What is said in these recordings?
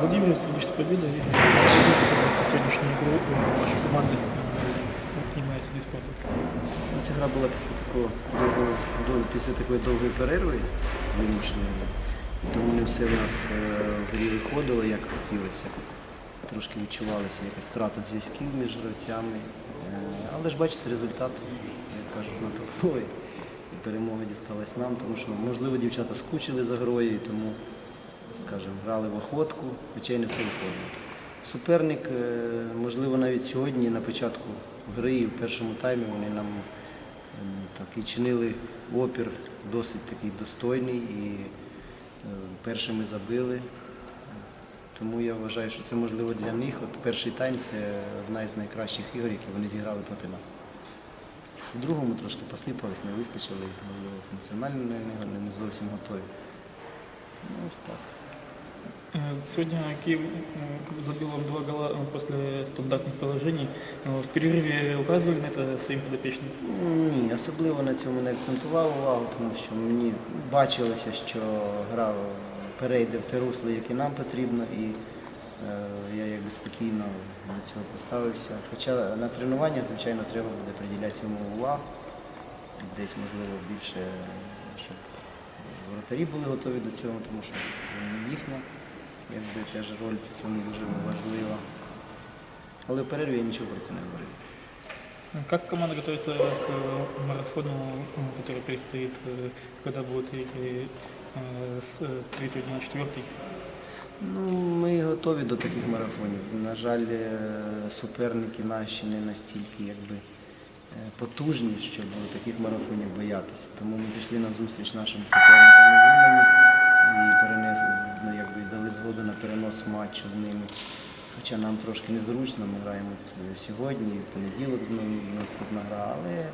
Владимир Сергеевич, с победой. Расскажите, пожалуйста, сегодняшнюю игру вашей команды принимает виды спорта. Ну, Ця гра була після такого довгого, дов- після такої довгої перерви вимушеної. Тому не все в нас е, в грі виходило, як хотілося. Трошки відчувалася якась втрата зв'язків між гравцями. Е, Але ж бачите, результат, кажуть, на. І перемога дісталась нам, тому що, можливо, дівчата скучили за грою, і тому, скажімо, грали в охотку, хоча й не все виходило. Суперник, е, можливо, навіть сьогодні на початку гри і в першому таймі вони нам так і чинили опір досить такий достойний і е, першими забили. Тому я вважаю, що це можливо для них. От перший тайм це одна із найкращих ігор, які вони зіграли проти нас. В другому трошки посипались, не вистачили, можливо, функціонально не, не, не зовсім готові. Ну, ось так. Э, Сегодня Киев э, забил вам два гола э, после стандартных положений. Э, В перерыве указывали на это своим подопечным? Ні, особливо на цьому не акцентував увагу, тому що мені бачилося, що гра перейде в те русло, яке нам потрібно, і е, я якби спокійно до цього поставився. Хоча на тренування, звичайно, треба буде приділяти цьому увагу. Десь, можливо, більше, щоб воротарі були готові до цього, тому що ну, їхня якби, теж роль в цьому дуже важлива. Але в перерві я нічого про це не говорив. Э, Как команда готовится к э, марафону, э, который предстоит, э, когда будут игры э, с э, третьего дня на четвертый? Ну, ми готові до таких марафонів. На жаль, е, суперники наші не настільки якби, е, потужні, щоб таких марафонів боятися. Тому ми пішли на зустріч нашим суперникам з Умані і перенесли, ну, якби, дали згоду на перенос матчу з ними. Хоча нам трошки незручно, ми граємо сьогодні, в понеділок знову наступна гра, але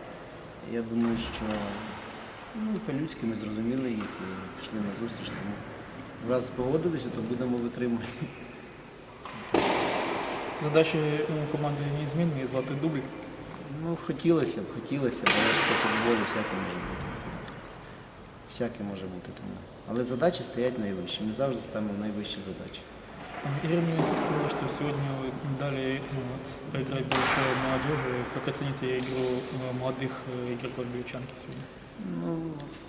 я думаю, що ну, по-людськи ми зрозуміли їх і пішли на зустріч. Тому раз погодилися, то будемо витримувати. Задачи э, команды неизменные, золотой дубль. Ну, хотілося б, хотілося б, але ж це футбол, і всяке може бути. Всяке може бути тому. Але задачі стоять найвищі. Ми завжди ставимо найвищі задачі. Э, Игорь Мельников сказал, что сегодня вы дали э, поиграть больше молодежи. Как оцените игру э, молодых э, игроков Бельчанки сегодня? Ну,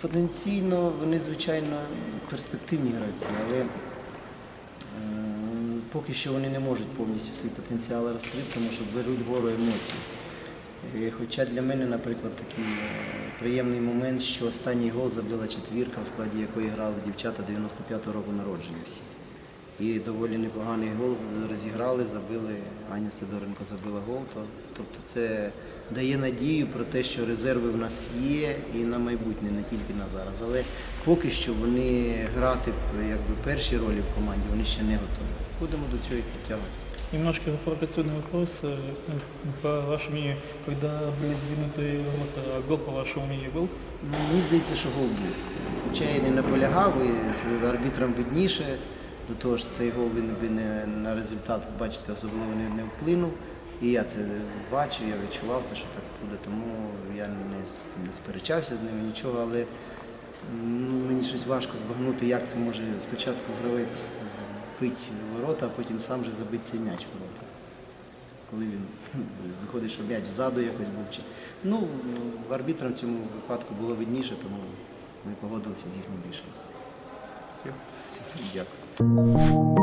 потенційно вони, звичайно, перспективні гравці, але е, поки що вони не можуть повністю свій потенціал розкрити, тому що беруть гору емоцій. Е, Хоча для мене, наприклад, такий е, приємний момент, що останній гол забила четвірка, в складі якої грали дівчата 95-го року народження всі. І доволі непоганий гол розіграли, забили, Аня Сидоренко забила гол. То, тобто це дає надію про те, що резерви в нас є і на майбутнє, не тільки на зараз. Але поки що вони грати якби, перші ролі в команді, вони ще не готові. Будемо до цього і підтягувати. Немножко провокационный вопрос. Э, По вашему мнению, когда были сдвинуты ворота, гол, по вашему мнению, был? Ну, Мені здається, що гол був. Хоча я не наполягав, і з арбітрам видніше, до того ж цей гол він би не на результат, бачите, особливо не, не вплинув. І я це бачив, я відчував це, що так буде, тому я не, не сперечався з ними нічого, але м, мені щось важко збагнути, як це може спочатку гравець збити ворота, а потім сам же забити цей м'яч в ворота. Коли він виходить, що м'яч ззаду якось був. Чи... Ну, арбітрам в цьому випадку було видніше, тому ми погодилися з їхнім рішенням. Дякую.